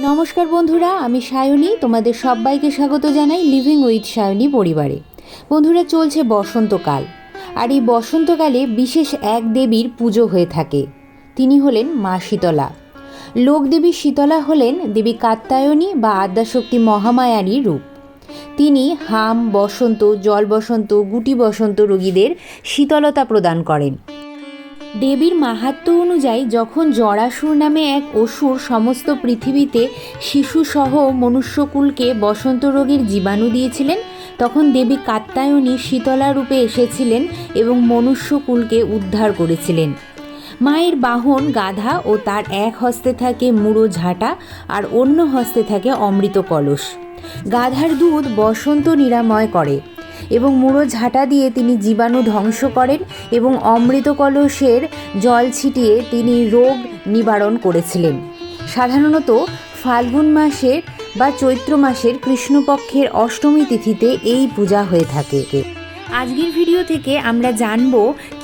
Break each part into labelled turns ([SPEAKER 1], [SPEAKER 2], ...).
[SPEAKER 1] নমস্কার বন্ধুরা, আমি সায়নী, তোমাদের সবাইকে স্বাগত জানাই লিভিং উইথ সায়নী পরিবারে। বন্ধুরা, চলছে বসন্তকাল, আর এই বসন্তকালে বিশেষ এক দেবীর পুজো হয়ে থাকে। তিনি হলেন মা শীতলা। লোকদেবী শীতলা হলেন দেবী কাত্যায়নী বা আদ্যাশক্তি মহামায়ারী রূপ। তিনি হাম, বসন্ত, জল বসন্ত, গুটি বসন্ত রোগীদের শীতলতা প্রদান করেন। দেবীর মাহাত্ম্য অনুযায়ী যখন জরাসুর নামে এক অসুর সমস্ত পৃথিবীতে শিশুসহ মনুষ্যকুলকে বসন্ত রোগের জীবাণু দিয়েছিলেন, তখন দেবী কাত্যায়নী শীতলা রূপে এসেছিলেন এবং মনুষ্যকুলকে উদ্ধার করেছিলেন। মায়ের বাহন গাধা ও তার এক হস্তে থাকে মুড়ো ঝাঁটা আর অন্য হস্তে থাকে অমৃত কলস। গাধার দুধ বসন্ত নিরাময় করে। এবং মুড়ো ঝাঁটা দিয়ে তিনি জীবাণু ধ্বংস করেন এবং অমৃত কলসের জল ছিটিয়ে তিনি রোগ নিবারণ করেছিলেন। সাধারণত ফাল্গুন মাসের বা চৈত্র মাসের কৃষ্ণপক্ষের অষ্টমী তিথিতে এই পূজা হয়ে থাকে। আজকের ভিডিও থেকে আমরা জানব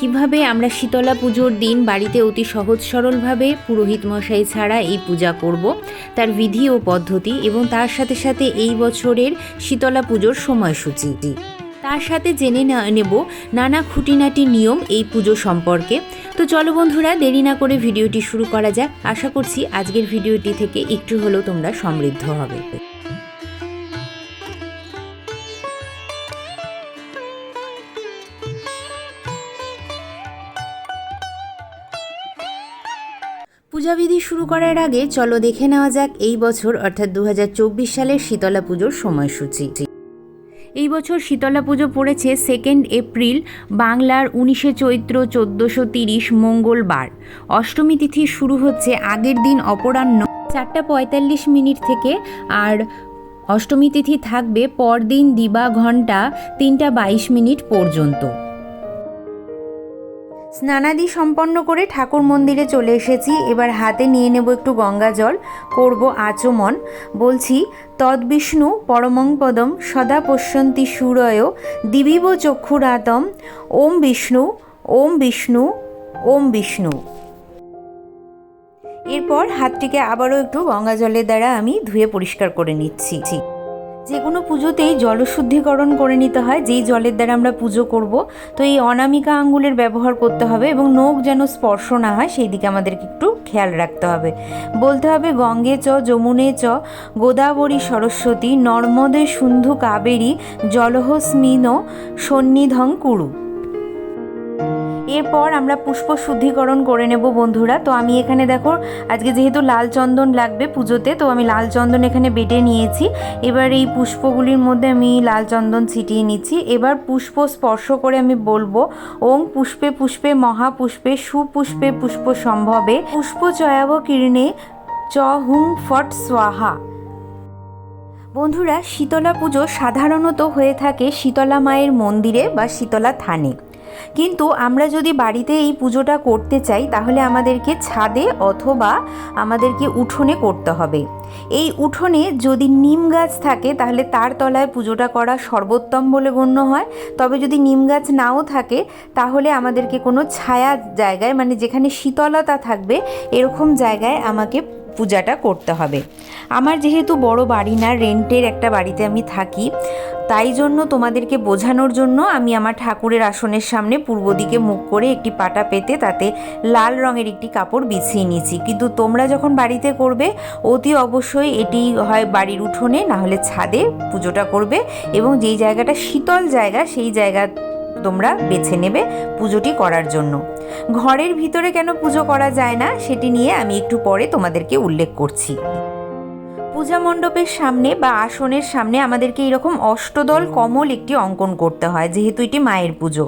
[SPEAKER 1] কীভাবে আমরা শীতলা পুজোর দিন বাড়িতে অতি সহজ সরলভাবে পুরোহিত মশাই ছাড়া এই পূজা করব, তার বিধি ও পদ্ধতি এবং তার সাথে সাথে এই বছরের শীতলা পুজোর সময়সূচি। তার সাথে জেনে নেব নানা খুঁটিনাটি নিয়ম এই পুজো সম্পর্কে। তো চলো বন্ধুরা, দেরি না করে ভিডিওটি শুরু করা যাক। আশা করছি আজকের ভিডিওটি থেকে একটু হলেও তোমরা সমৃদ্ধ হবে। পূজাবিধি শুরু করার আগে চলো দেখে নেওয়া যাক এই বছর, অর্থাৎ দু হাজার চব্বিশ সালের শীতলা পুজোর সময়সূচি। এই বছর শীতলা পুজো পড়েছে সেকেন্ড এপ্রিল বাংলার উনিশে চৈত্র চোদ্দোশো তিরিশ মঙ্গলবার। অষ্টমী তিথি শুরু হচ্ছে আগের দিন অপরাহ্ন চারটা পঁয়তাল্লিশ মিনিট থেকে আর অষ্টমী তিথি থাকবে পরদিন দিবা ঘণ্টা তিনটা বাইশ মিনিট পর্যন্ত। স্নানাদি সম্পন্ন করে ঠাকুর মন্দিরে চলে এসেছি। এবার হাতে নিয়ে নেব একটু গঙ্গা জল, করব আচমন। বলছি তদ্বিষ্ণু পরমং পদম সদা পশ্যন্তি সুরয় দিবিব চক্ষুরাতম। ওম বিষ্ণু ওম বিষ্ণু ওম বিষ্ণু। এরপর হাতটিকে আবারও একটু গঙ্গা জলের দ্বারা আমি ধুয়ে পরিষ্কার করে নিচ্ছি। যে কোনো পুজোতেই জলশুদ্ধিকরণ করে নিতে হয়, যেই জলের দ্বারা আমরা পুজো করব। তো এই অনামিকা আঙ্গুলের ব্যবহার করতে হবে এবং নখ যেন স্পর্শ না হয়, সেই দিকে আমাদেরকে একটু খেয়াল রাখতে হবে। বলতে হবে, গঙ্গে চ, যমুনে চ, গোদাবরী সরস্বতী, নর্মদে সুন্ধু কাবেরী, জলহস্মিন, সন্নিধং কুরু। এরপর আমরা পুষ্প শুদ্ধিকরণ করে নেব বন্ধুরা। তো আমি এখানে দেখো, আজকে যেহেতু লাল চন্দন লাগবে পুজোতে, তো আমি লাল চন্দন এখানে বেটে নিয়েছি। এবার এই পুষ্পগুলির মধ্যে আমি লাল চন্দন ছিটিয়ে নিচ্ছি। এবার পুষ্প স্পর্শ করে আমি বলব, ওং পুষ্পে পুষ্পে মহাপুষ্পে সুপুষ্পে পুষ্প সম্ভবে। পুষ্প চয়াব কীর্ণে চ হুং ফট স্বাহা। বন্ধুরা, শীতলা পুজো সাধারণত হয়ে থাকে শীতলা মায়ের মন্দিরে বা শীতলা থানে। কিন্তু আমরা যদি বাড়িতে এই পুজোটা করতে চাই, তাহলে আমাদেরকে ছাদে অথবা আমাদেরকে উঠোনে করতে হবে। এই উঠোনে যদি নিম গাছ থাকে, তাহলে তার তলায় পুজোটা করা সর্বোত্তম বলে গণ্য হয়। তবে যদি নিম গাছ নাও থাকে, তাহলে আমাদেরকে কোনো ছায়া জায়গায় মানে যেখানে শীতলতা থাকবে, এরকম জায়গায় আমাকে পূজাটা করতে হবে। আমার যেহেতু বড় বাড়ি না, রেন্টের একটা বাড়িতে আমি থাকি তাই জন্য তোমাদেরকে বোঝানোর জন্য আমি আমার ঠাকুরের আসনের সামনে পূর্ব দিকে মুখ করে একটি পাটা পেতে তাতে লাল রঙের একটি কাপড় বিছিয়ে নিয়েছি। কিন্তু তোমরা যখন বাড়িতে করবে, অতি অবশ্যই এটি হয় বাড়ির উঠোনে না হলে ছাদে পুজোটা করবে এবং যেই জায়গাটা শীতল জায়গা, সেই জায়গা তোমরা বেছে নেবে পুজোটি করার জন্য। ঘরের ভিতরে কেন পুজো করা যায় না, সেটি নিয়ে আমি একটু পরে তোমাদেরকে উল্লেখ করছি। পূজা মণ্ডপের সামনে বা আসনের সামনে আমাদেরকে এরকম অষ্টদল কমল একটি অঙ্কন করতে হয় যেহেতু এটি মায়ের পুজো।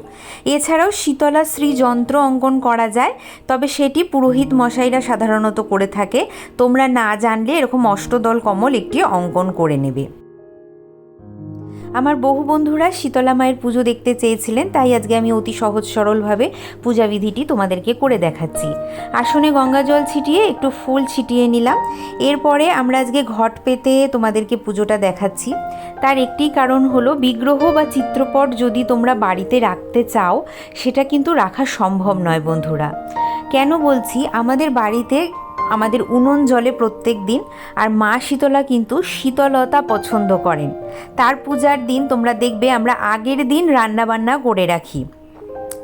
[SPEAKER 1] এছাড়াও শীতলা শ্রী যন্ত্র অঙ্কন করা যায় তবে সেটি পুরোহিত মশাইরা সাধারণত করে থাকে। তোমরা না জানলে এরকম অষ্টদল কমল একটি অঙ্কন করে নেবে। আমার বহু বন্ধুরা শীতলা মায়ের পুজো দেখতে চেয়েছিলেন, তাই আজকে আমি অতি সহজ সরলভাবে পূজাবিধিটি তোমাদেরকে করে দেখাচ্ছি। আসনে গঙ্গা জল ছিটিয়ে একটু ফুল ছিটিয়ে নিলাম। এরপরে আমরা আজকে ঘট পেতে তোমাদেরকে পুজোটা দেখাচ্ছি। তার একটি কারণ হলো, বিগ্রহ বা চিত্রপট যদি তোমরা বাড়িতে রাখতে চাও, সেটা কিন্তু রাখা সম্ভব নয় বন্ধুরা। কেন বলছি, আমাদের বাড়িতে আমাদের উনুন জলে প্রত্যেক দিন, আর মা শীতলা কিন্তু শীতলতা পছন্দ করেন। তার পূজার দিন তোমরা দেখবে আমরা আগের দিন রান্নাবান্না করে রাখি।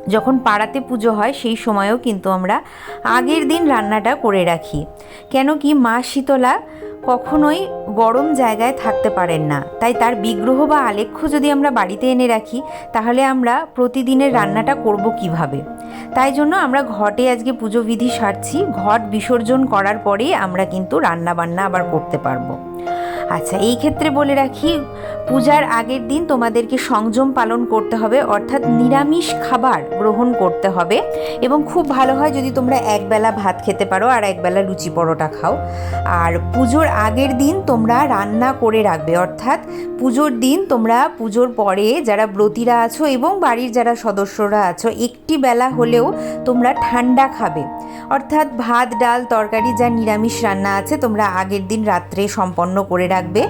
[SPEAKER 1] যখন পাড়াতে পুজো হয়, সেই সময়ও কিন্তু আমরা আগের দিন রান্নাটা করে রাখি। কেন কি মা শীতলা কখনোই গরম জায়গায় থাকতে পারেন না। তাই তার বিগ্রহ বা আলেখ্য যদি আমরা বাড়িতে এনে রাখি, তাহলে আমরা প্রতিদিনের রান্নাটা করব কীভাবে? তাই জন্য আমরা ঘটে আজকে পুজো বিধি সারছি, ঘট বিসর্জন করার পরেই আমরা কিন্তু রান্না বান্না আবার করতে পারব। আচ্ছা এই ক্ষেত্রে বলে রাখি, পূজার আগের দিন তোমাদেরকে সংযম পালন করতে হবে, অর্থাৎ নিরামিষ খাবার গ্রহণ করতে হবে। এবং খুব ভালো হয় যদি তোমরা একবেলা ভাত খেতে পারো আর একবেলা লুচি পরোটা খাও। আর পুজোর আগের দিন তোমরা রান্না করে রাখবে, অর্থাৎ পুজোর দিন তোমরা পুজোর পরে যারা ব্রতীরা আছো এবং বাড়ির যারা সদস্যরা আছো, একটি বেলা হলেও তোমরা ঠান্ডা খাবে। অর্থাৎ ভাত, ডাল, তরকারি, যা নিরামিষ রান্না আছে, তোমরা আগের দিন রাত্রে সম্পন্ন করে রাখবে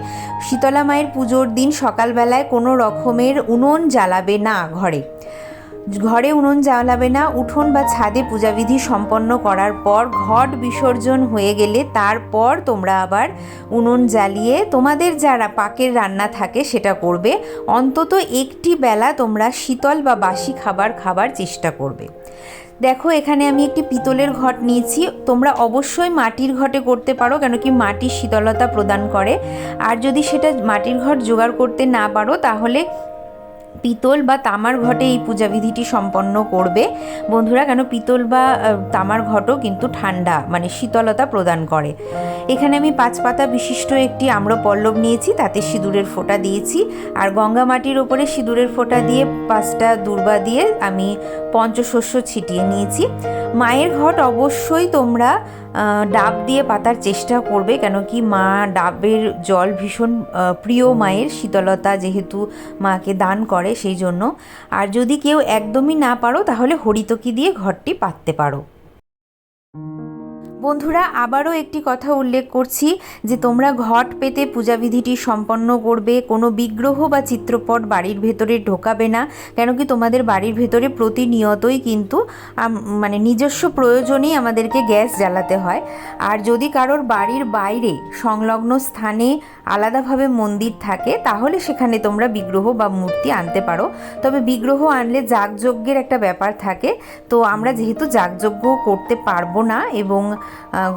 [SPEAKER 1] শীতলা মায়ের পুজোর দিন সকালবেলায় কোনো রকমের উনুন জ্বালাবে না ঘরে। ঘরে উনুন জ্বালাবে না, উঠোন বা ছাদে পূজাবিধি সম্পন্ন করার পর ঘট বিসর্জন হয়ে গেলে তারপর তোমরা আবার উনুন জ্বালিয়ে তোমাদের যারা পাকের রান্না থাকে সেটা করবে। অন্তত একটি বেলা তোমরা শীতল বা বাসি খাবার খাবার চেষ্টা করবে। দেখো, এখানে আমি একটি পিতলের ঘট নিয়েছি। তোমরা অবশ্যই মাটির ঘটে করতে পারো, কেন কি মাটির শীতলতা প্রদান করে। আর যদি সেটা মাটির ঘট জোগাড় করতে না পারো, তাহলে পিতল বা তামার ঘটে এই পূজাবিধিটি সম্পন্ন করবে। বন্ধুরা, কেন পিতল বা তামার ঘটও কিন্তু ঠান্ডা মানে শীতলতা প্রদান করে। এখানে আমি পাঁচ পাতা বিশিষ্ট একটি আম্র পল্লব নিয়েছি, তাতে সিঁদুরের ফোঁটা দিয়েছি। আর গঙ্গা মাটির ওপরে সিঁদুরের ফোঁটা দিয়ে পাঁচটা দুর্বা দিয়ে আমি পঞ্চশস্য ছিটিয়ে নিয়েছি। মায়ের ঘট অবশ্যই তোমরা ডাব দিয়ে পাতার চেষ্টা করবে, কেন কি মা ডাবের জল ভীষণ প্রিয় মায়ের, শীতলতা যেহেতু মাকে দান করে সেই জন্য। আর যদি কেউ একদমই না পারো, তাহলে হরিতকি দিয়ে ঘরটি পাততে পারো। বন্ধুরা, আবারও একটি কথা উল্লেখ করছি যে তোমরা ঘট পেতে পূজাবিধিটি সম্পন্ন করবে, কোনো বিগ্রহ বা চিত্রপট বাড়ির ভেতরে ঢোকাবে না কেন কি তোমাদের বাড়ির ভেতরে প্রতিনিয়তই কিন্তু মানে নিজস্ব প্রয়োজনেই আমাদেরকে গ্যাস জ্বালাতে হয়। আর যদি কারোর বাড়ির বাইরে সংলগ্ন স্থানে আলাদাভাবে মন্দির থাকে, তাহলে সেখানে তোমরা বিগ্রহ বা মূর্তি আনতে পারো। তবে বিগ্রহ আনলে যাগযজ্ঞের একটা ব্যাপার থাকে। তো আমরা যেহেতু যাগযজ্ঞ করতে পারব না এবং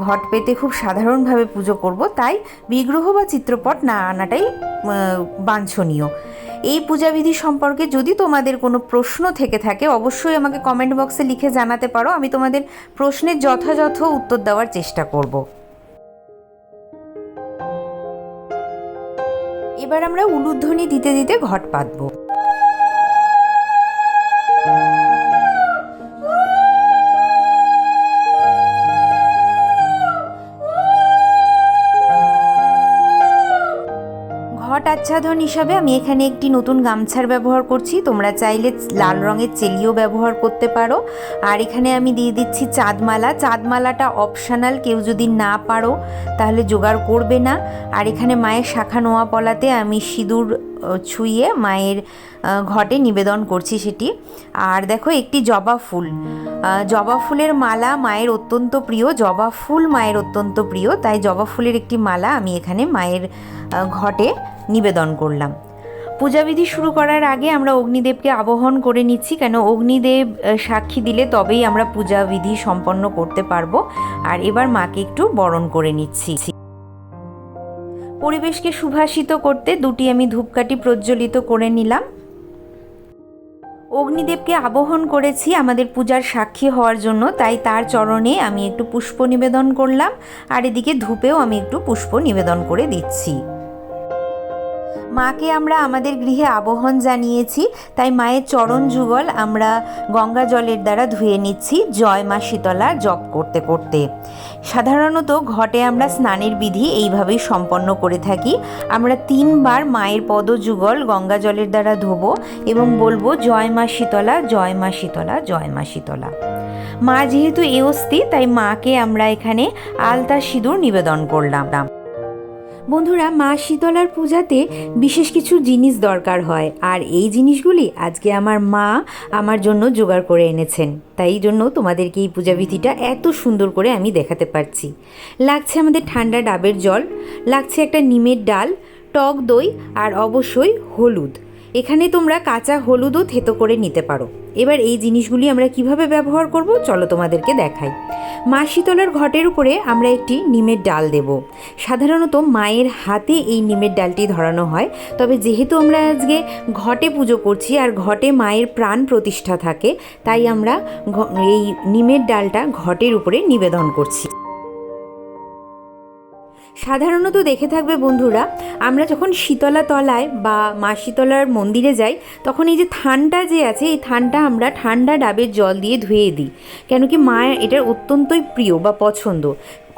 [SPEAKER 1] ঘট পেতে খুব সাধারণভাবে পুজো করব। তাই বিগ্রহ বা চিত্রপট না আনাটাই বাঞ্ছনীয়। এই পূজাবিধি সম্পর্কে যদি তোমাদের কোনো প্রশ্ন থেকে থাকে, অবশ্যই আমাকে কমেন্ট বক্সে লিখে জানাতে পারো। আমি তোমাদের প্রশ্নের যথাযথ উত্তর দেওয়ার চেষ্টা করব। এবার আমরা উলুধ্বনি দিতে দিতে ঘট পাতবো। আচ্ছাদন হিসাবে আমি এখানে একটি নতুন গামছার ব্যবহার করছি। তোমরা চাইলে লাল রঙের চেলিও ব্যবহার করতে পারো। আর এখানে আমি দিয়ে দিচ্ছি চাঁদমালা। চাঁদমালাটা অপশনাল কেউ যদি না পারো তাহলে জোগাড় করবে না। আর এখানে মায়ের শাখা নোয়া পলাতে আমি সিঁদুর ছুঁয়ে মায়ের ঘটে নিবেদন করছি সেটি। আর দেখো একটি জবা ফুল। জবা ফুলের মালা মায়ের অত্যন্ত প্রিয়। জবা ফুল মায়ের অত্যন্ত প্রিয়। তাই জবা ফুলের একটি মালা আমি এখানে মায়ের ঘটে নিবেদন করলাম। পূজাবিধি শুরু করার আগে আমরা অগ্নিদেবকে আবহন করে নিচ্ছি, কেন অগ্নিদেব সাক্ষী দিলে তবেই আমরা পূজাবিধি সম্পন্ন করতে পারব। আর এবার মাকে একটু বরণ করে নিচ্ছি। পরিবেশকে সুভাষিত করতে দুটি আমি ধূপকাঠি প্রজ্বলিত করে নিলাম। অগ্নিদেবকে আবহন করেছি, আমাদের পূজার সাক্ষী হওয়ার জন্য, তাই তার চরণে আমি একটু পুষ্প নিবেদন করলাম। আর এদিকে ধূপেও আমি একটু পুষ্প নিবেদন করে দিচ্ছি। মাকে আমরা আমাদের গৃহে আবহন জানিয়েছি তাই মায়ের চরণ যুগল আমরা গঙ্গা জলের দ্বারা ধুয়ে নিচ্ছি জয় মা শীতলা জপ করতে করতে। সাধারণত ঘটে আমরা স্নানের বিধি এইভাবেই সম্পন্ন করে থাকি। আমরা তিনবার মায়ের পদযুগল গঙ্গা জলের দ্বারা ধোবো এবং বলব জয় মা শীতলা জয় মা শীতলা জয় মা শীতলা। মা যেহেতু এ অস্থি তাই মাকে আমরা এখানে আলতা সিঁদুর নিবেদন করলাম। বন্ধুরা, মা শীতলার পূজাতে বিশেষ কিছু জিনিস দরকার হয়। আর এই জিনিসগুলি আজকে আমার মা আমার জন্য জোগাড় করে এনেছেন। তাই জন্য তোমাদেরকে এই পূজাবিধিটা এত সুন্দর করে আমি দেখাতে পারছি। লাগছে আমাদের ঠান্ডা ডাবের জল, লাগছে একটা নিমের ডাল, টক দই আর অবশ্যই হলুদ। এখানে তোমরা কাঁচা হলুদও থেতো করে নিতে পারো। এবার এই জিনিসগুলি আমরা কীভাবে ব্যবহার করব, চলো তোমাদেরকে দেখাই। মা শীতলার ঘটের উপরে আমরা একটি নিমের ডাল দেব। সাধারণত মায়ের হাতে এই নিমের ডালটি ধরানো হয়, তবে যেহেতু আমরা আজকে ঘটে পুজো করছি আর ঘটে মায়ের প্রাণ প্রতিষ্ঠা থাকে, তাই আমরা এই নিমের ডালটা ঘটের উপরে নিবেদন করছি। সাধারণত দেখে থাকবে বন্ধুরা, আমরা যখন শীতলা তলায় বা মা শীতলার মন্দিরে যাই, তখন এই যে থানটা যে আছে, এই থানটা আমরা ঠান্ডা ডাবের জল দিয়ে ধুয়ে দিই। কেন কি মা এটার অত্যন্তই প্রিয় বা পছন্দ।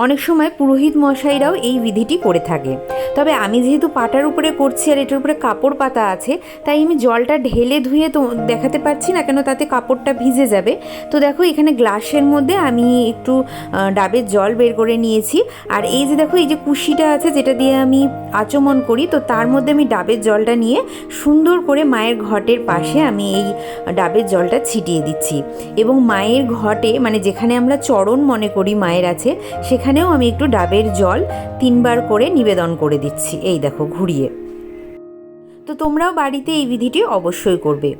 [SPEAKER 1] অনেক সময় পুরোহিত মশাইরাও এই বিধিটি করে থাকে। তবে আমি যেহেতু পাটার উপরে করছি আর এটার উপরে কাপড় পাতা আছে, তাই আমি জলটা ঢেলে ধুয়ে তো দেখাতে পারছি না কেন তাতে কাপড়টা ভিজে যাবে। তো দেখো এখানে গ্লাসের মধ্যে আমি একটু ডাবের জল বের করে নিয়েছি। আর এই যে দেখো এই যে কুশিটা আছে যেটা দিয়ে আমি আচমন করি, তো তার মধ্যে আমি ডাবের জলটা নিয়ে সুন্দর করে মায়ের ঘটের পাশে আমি এই ডাবের জলটা ছিটিয়ে দিচ্ছি। এবং মায়ের ঘটে মানে যেখানে আমরা চরণ মনে করি মায়ের আছে সেখানেও আমি একটু ডাবের জল তিনবার করে নিবেদন করে দিচ্ছি। এই দেখো ঘুরিয়ে। তো তোমরাও বাড়িতে এই বিধিটি অবশ্যই করবে।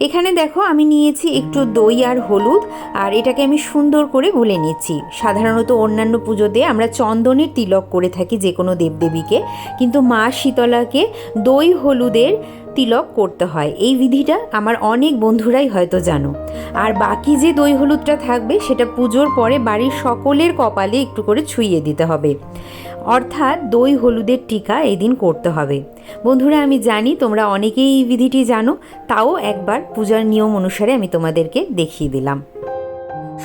[SPEAKER 1] এখানে দেখো, আমি নিয়েছি একটু দই আর হলুদ, আর এটাকে আমি সুন্দর করে গুলে নিচ্ছি। সাধারণত অন্যান্য পুজোতে আমরা চন্দনের তিলক করে থাকি যে কোনো দেবদেবীকে, কিন্তু মা শীতলাকে দই হলুদের তিলক করতে হয়। এই বিধিটা আমার অনেক বন্ধুরাই হয়তো জানো। আর বাকি যে দই হলুদটা থাকবে, সেটা পুজোর পরে বাড়ির সকলের কপালে একটু করে ছুঁয়ে দিতে হবে। অর্থাৎ দই হলুদের টিকা এই দিন করতে হবে। বন্ধুরা, আমি জানি তোমরা অনেকেই এই বিধিটি জানো, তাও একবার পূজার নিয়ম অনুসারে আমি তোমাদেরকে দেখিয়ে দিলাম।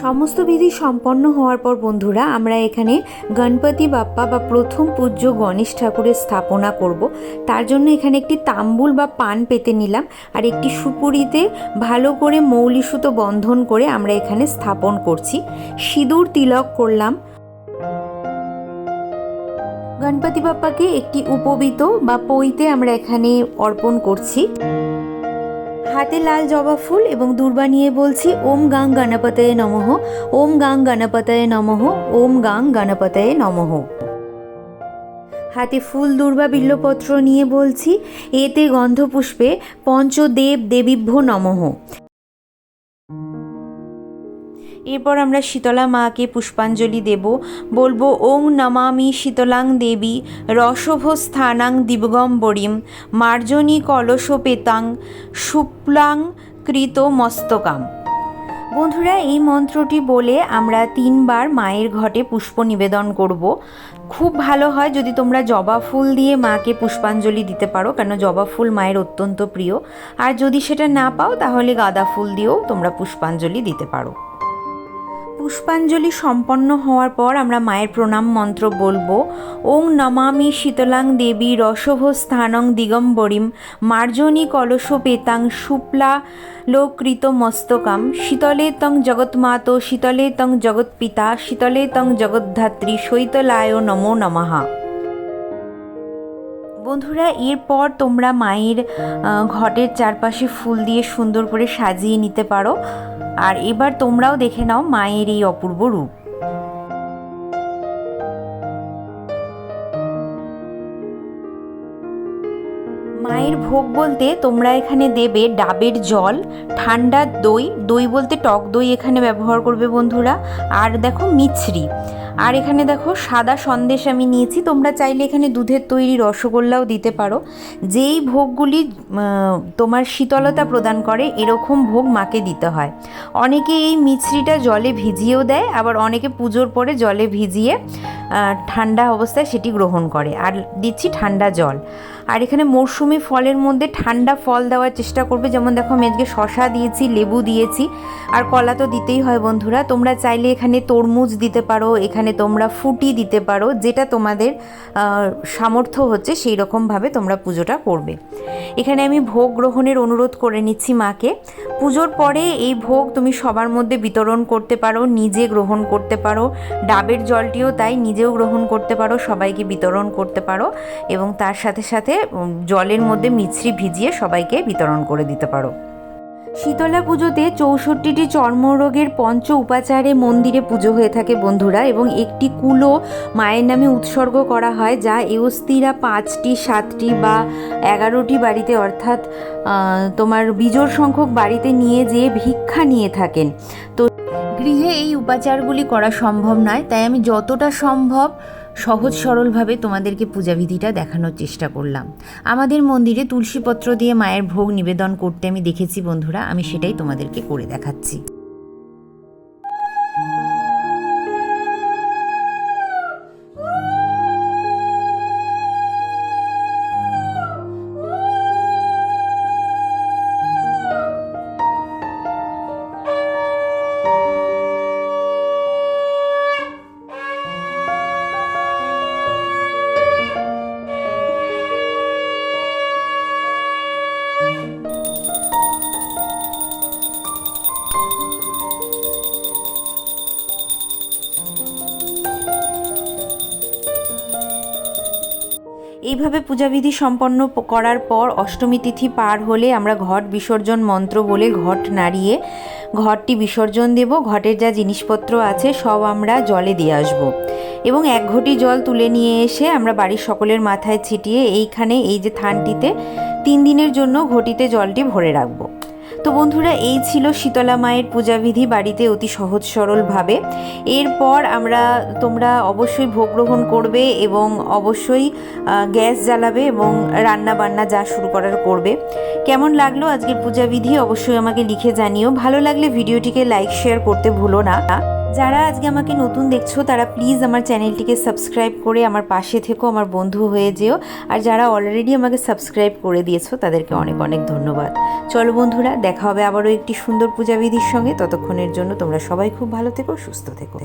[SPEAKER 1] সমস্ত বিধি সম্পন্ন হওয়ার পর বন্ধুরা, আমরা এখানে গণপতি বাপ্পা বা প্রথম পূজ্য গণেশ ঠাকুরের স্থাপনা করব। তার জন্য এখানে একটি তাম্বুল বা পান পেতে নিলাম আর একটি সুপুরিতে ভালো করে মৌলি সুতো বন্ধন করে আমরা এখানে স্থাপন করছি। সিঁদুর তিলক করলাম গণপতি বাপ্পাকে একটি উপবিত বা পইতে আমরা এখানে অর্পণ করছি। হাতে লাল জবা ফুল এবং দুর্বা নিয়ে বলছি, ওম গাং গণপতয়ে নমঃ, ওম গাং গণপতয়ে নমঃ, ওম গাং গণপতয়ে নমঃ। হাতে ফুল, দুর্বা, বিল্লপত্র নিয়ে বলছি, এতে গন্ধপুষ্পে পঞ্চদেব দেবীভ্য নমঃ। এরপর আমরা শীতলা মাকে পুষ্পাঞ্জলি দেব। বলব, ওং নমামি শীতলাং দেবী রসভ স্থানাং দিবগম্বরীম মার্জনী কলশোপেতাং শুক্লাং কৃত মস্তকাম। বন্ধুরা, এই মন্ত্রটি বলে আমরা তিনবার মায়ের ঘটে পুষ্প নিবেদন করব। খুব ভালো হয় যদি তোমরা জবা ফুল দিয়ে মাকে পুষ্পাঞ্জলি দিতে পারো, কেন জবা ফুল মায়ের অত্যন্ত প্রিয়। আর যদি সেটা না পাও, তাহলে গাঁদা ফুল দিয়েও তোমরা পুষ্পাঞ্জলি দিতে পারো। পুষ্পাঞ্জলি সম্পন্ন হওয়ার পর আমরা মায়ের প্রণাম মন্ত্র বলব। ওং নমামি শীতলাং দেবী রসভ স্থানং দিগম্বরীম মার্জনী কলস পেতাং শুক্লা লোকৃত মস্তকাম শীতলে তং জগৎমাত শীতলে তং জগৎপিতা শীতলে তং জগদ্ধাত্রী শৈতলায় নমো নমঃ। বন্ধুরা, এরপর তোমরা মায়ের ঘটের চারপাশে ফুল দিয়ে সুন্দর করে সাজিয়ে নিতে পারো। আর এবার তোমরাও দেখে নাও মায়ের এই অপূর্ব রূপ। মায়ের ভোগ বলতে তোমরা এখানে দেবে ডাবের জল ঠান্ডা দই দই বলতে টক দই এখানে ব্যবহার করবে বন্ধুরা। আর দেখো মিছরি। আর এখানে দেখো সাদা সন্দেশ আমি নিয়েছি। তোমরা চাইলে এখানে দুধের তৈরি রসগোল্লাও দিতে পারো। যেই ভোগগুলি তোমার শীতলতা প্রদান করে, এরকম ভোগ মাকে দিতে হয়। অনেকে এই মিছরিটা জলে ভিজিয়েও দেয়, আবার অনেকে পুজোর পরে জলে ভিজিয়ে ঠান্ডা অবস্থায় সেটি গ্রহণ করে। আর দিচ্ছি ঠান্ডা জল। আর এখানে মরশুমি ফলের মধ্যে ঠান্ডা ফল দেওয়ার চেষ্টা করবে। যেমন দেখো, আমি আজকে শশা দিয়েছি, লেবু দিয়েছি, আর কলা তো দিতেই হয় বন্ধুরা। তোমরা চাইলে এখানে তরমুজ দিতে পারো, এখানে তোমরা ফুটি দিতে পারো, যেটা তোমাদের সামর্থ্য হচ্ছে সেই রকমভাবে তোমরা পুজোটা করবে। এখানে আমি ভোগ গ্রহণের অনুরোধ করে নিচ্ছি মাকে। পুজোর পরে এই ভোগ তুমি সবার মধ্যে বিতরণ করতে পারো, নিজে গ্রহণ করতে পারো। ডাবের জলটিও তাই নিজে নিজেও গ্রহণ করতে পারো, সবাইকে বিতরণ করতে পারো এবং তার সাথে সাথে জলের মধ্যে মিছরি ভিজিয়ে সবাইকে বিতরণ করে দিতে পারো। শীতলা পুজোতে চৌষট্টিটি চর্মরোগের পঞ্চ উপাচারে মন্দিরে পুজো হয়ে থাকে বন্ধুরা এবং একটি কুলো মায়ের নামে উৎসর্গ করা হয় যা এওস্তিরা পাঁচটি, সাতটি বা এগারোটি বাড়িতে অর্থাৎ তোমার বিজোড় সংখ্যক বাড়িতে নিয়ে যেয়ে ভিক্ষা নিয়ে থাকেন। তো গৃহে এই উপাচারগুলি করা সম্ভব নয়, তাই আমি যতটা সম্ভব সহজ সরলভাবে তোমাদেরকে পূজাবিধিটা দেখানোর চেষ্টা করলাম। আমাদের মন্দিরে তুলসীপত্র দিয়ে মায়ের ভোগ নিবেদন করতে আমি দেখেছি বন্ধুরা, আমি সেটাই তোমাদেরকে করে দেখাচ্ছি। এইভাবে পূজাবিধি সম্পন্ন করার পর অষ্টমী তিথি পার হলে আমরা ঘট বিসর্জন মন্ত্র বলে ঘট নাড়িয়ে ঘরটি বিসর্জন দেব। ঘটের যা জিনিসপত্র আছে সব আমরা জলে দিয়ে আসব। এবং এক ঘটি জল তুলে নিয়ে এসে আমরা বাড়ির সকলের মাথায় ছিটিয়ে এইখানে এই যে থানটিতে তিন দিনের জন্য ঘটিতে জলটি ভরে রাখব। তো বন্ধুরা, এই ছিল শীতলা মায়ের পূজাবিধি বাড়িতে অতি সহজ সরলভাবে এরপর আমরা, তোমরা অবশ্যই ভোগ গ্রহণ করবে এবং অবশ্যই গ্যাস জ্বালাবে এবং রান্না বান্না যা শুরু করার করবে। কেমন লাগল আজকের পূজাবিধি অবশ্যই আমাকে লিখে জানিও। ভালো লাগলে ভিডিওটিকে লাইক, শেয়ার করতে ভুলো না। যারা আজকে আমাকে নতুন দেখছ, তারা প্লিজ আমার চ্যানেলটিকে সাবস্ক্রাইব করে আমার পাশে থেকো, আমার বন্ধু হয়ে যেও। আর যারা অলরেডি আমাকে সাবস্ক্রাইব করে দিয়েছ, তাদেরকে অনেক অনেক ধন্যবাদ। চলো বন্ধুরা, দেখা হবে আবারও একটি সুন্দর পূজাবিধির সঙ্গে। ততক্ষণের জন্য তোমরা সবাই খুব ভালো থেকো, সুস্থ থেকো।